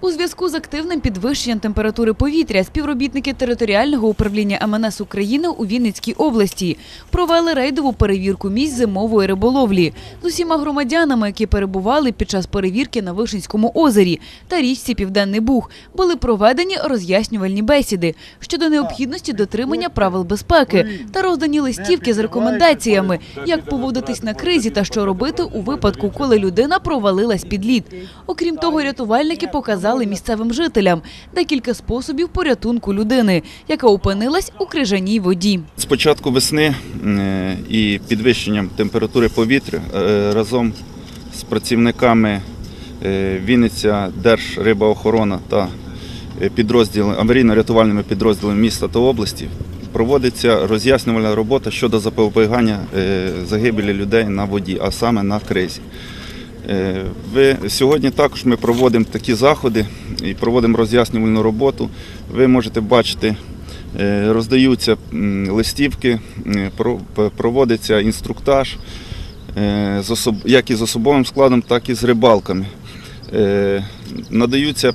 У зв'язку з активним підвищенням температури повітря співробітники територіального управління МНС України у Вінницькій області провели рейдову перевірку місць зимової риболовлі з усіма громадянами, які перебували під час перевірки на Вишинському озері та річці Південний Буг. Були проведені роз'яснювальні бесіди щодо необхідності дотримання правил безпеки та роздані листівки з рекомендаціями, як поводитись на кризі та що робити у випадку, коли людина провалилась під лід. Окрім того, рятувальники показали місцевим жителям декілька способів порятунку людини, яка опинилась у крижаній воді. З початку весни е, і підвищенням температури повітря е, разом з працівниками е, Вінниця Держрибоохорона та підрозділи аварійно-рятувальними підрозділами міста та області проводиться роз'яснювальна робота щодо запобігання загибелі людей на воді, а саме на кризі. Е, Ви сьогодні також ми проводимо такі заходи і проводимо роз'яснювальну роботу. Ви можете бачити, е, роздаються листівки, проводиться інструктаж е, як із особовим складом, так і з рибалками. Надаються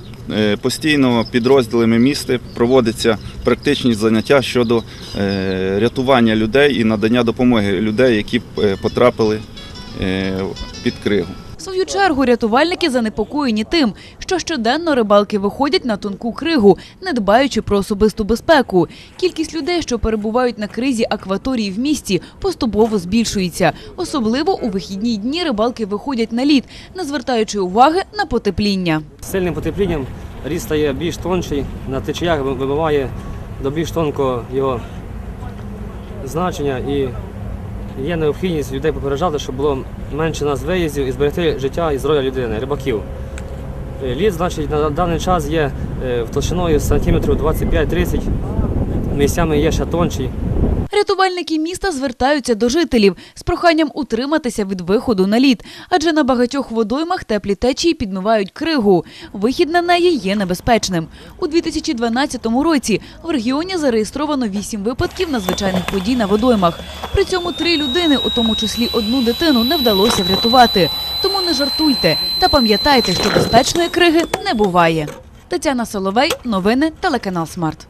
постійно підрозділами міста, проводяться практичні заняття щодо рятування людей і надання допомоги людей, які потрапили під кригу. Свою чергу рятувальники занепокоєні тим, що щоденно рибалки виходять на тонку кригу, не дбаючи про особисту безпеку. Кількість людей, що перебувають на кризі акваторії в місті, поступово збільшується. Особливо у вихідні дні рибалки виходять на лід, не звертаючи уваги на потепління. Сильним потеплінням ріс стає більш тонший, на течіях ви- вибиває до більш тонкого його значення і є необхідність людей попереджати, щоб було менше нас виїздів і зберегти життя і здоров'я людини, рибаків. Е, Лід, значить, на даний час є е, толщиною сантиметрів 25-30, місцями є ще тонший. Рятувальники міста звертаються до жителів з проханням утриматися від виходу на лід, адже на багатьох водоймах теплі течії підмивають кригу. Вихід на неї є небезпечним. У 2012 році в регіоні зареєстровано вісім випадків надзвичайних подій на водоймах. При цьому три людини, у тому числі одну дитину, не вдалося врятувати. Тому не жартуйте та пам'ятайте, що безпечної криги не буває. Тетяна Соловей, новини, телеканал Смарт.